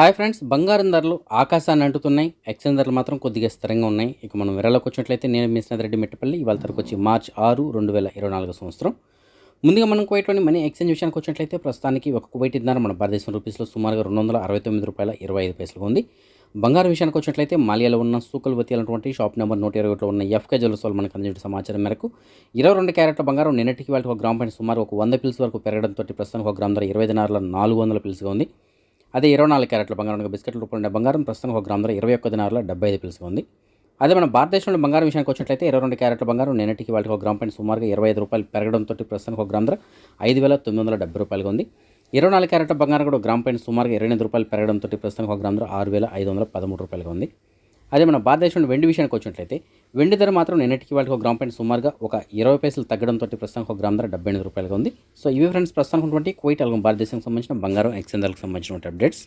Hi friends బంగారం ధరలు ఆకాశాన్ని అంటుతున్నాయి. ఎక్స్చేంజ్ ధరలు మాత్రం కొద్దిగా స్థిరంగా ఉన్నాయి. ఇక మనం విరలోకి వచ్చినట్లయితే నేను మీ రెడ్డి మెట్టపల్లి ఇవాళ తరకు వచ్చి మార్చ్ ఆరు రెండు వేల ఇరవై నాలుగు సంవత్సరం. ముందుగా మనం కువైట్లోని మనీ ఎక్స్చేంజ్ విషయానికి వచ్చినట్లయితే ప్రస్తుతానికి ఒక కువైట్ ధర మన భారతదేశం రూపీస్లో సుమారుగా రెండు వందల అరవై తొమ్మిది రూపాయల ఇరవై ఐదు పైసలు ఉంది. బంగారం విషయానికి వచ్చినట్లయితే మాలియాలో ఉన్న సూకల్ వతి అనేటువంటి షాప్ నెంబర్ నూట ఇరవై ఒకటిలో ఉన్న ఎఫ్కే జ్యువెల్స్ వాళ్ళు మనకు అందించిన సమాచారం మేరకు ఇరవై రెండు క్యారెట్ల బంగారం నిన్నటికి వాళ్ళకి ఒక గ్రామ్ పైన సుమారు ఒక వంద పిల్స్ వరకు పెరగడంతో ప్రస్తుతానికి ఒక గ్రామ్ ధర ఇరవై దినారుల నాలుగు వందల పిల్స్గా ఉంది. అదే ఇరవై నాలుగు క్యారెట్ల బంగారం బిస్కెట్ల రూపంలో ఉండే బంగారం ప్రస్తుతం ఒక గ్రామ్ ధర ఇరవై ఒక్క దినారులో డెబ్బై ఐదు పిలుసుగా ఉంది. అదే మన భారతదేశంలో బంగారం విషయానికి వచ్చినట్లయితే ఇరవై రెండు క్యారెట్ల బంగారం నిన్నటికి వాళ్ళకి ఒక గ్రామ్ పైన సుమారుగా ఇరవై ఐదు రూపాయలు పెరగడంతో ప్రస్తుతానికి ఒక గ్రామ్ ధర ఐదు వేల తొమ్మిది వందల డెబ్బై రూపాయలుగా ఉంది. ఇరవై నాలుగు క్యారెట్ల బంగారం కూడా గ్రామ్ పైన సుమారుగా ఇరవై ఎనిమిది రూపాయలు పెరగడంతో ప్రస్తుతానికి ఒక గ్రామ్ ధర ఆరు వేల ఐదు వందల పదమూడు రూపాయలుగా ఉంది. అదే మన భారతదేశంలో వెండి విషయానికి వచ్చినట్లయితే వెండి ధర మాత్రం నిన్నటికి వాళ్ళకి ఒక గ్రామ్ పైన సుమారుగా ఒక ఇరవై పైసలు తగ్గడంతో ప్రస్తుతానికి ఒక గ్రామ్ ధర డెబ్బై ఎనిమిది రూపాయలుగా ఉంది. సో ఇవి ఫ్రెండ్స్ ప్రస్తుతానికి ఉన్నటువంటి కువైట్ అలాగే భారతదేశానికి సంబంధించిన బంగారం ఎక్స్చేంజర్లకు సంబంధించిన అప్డేట్స్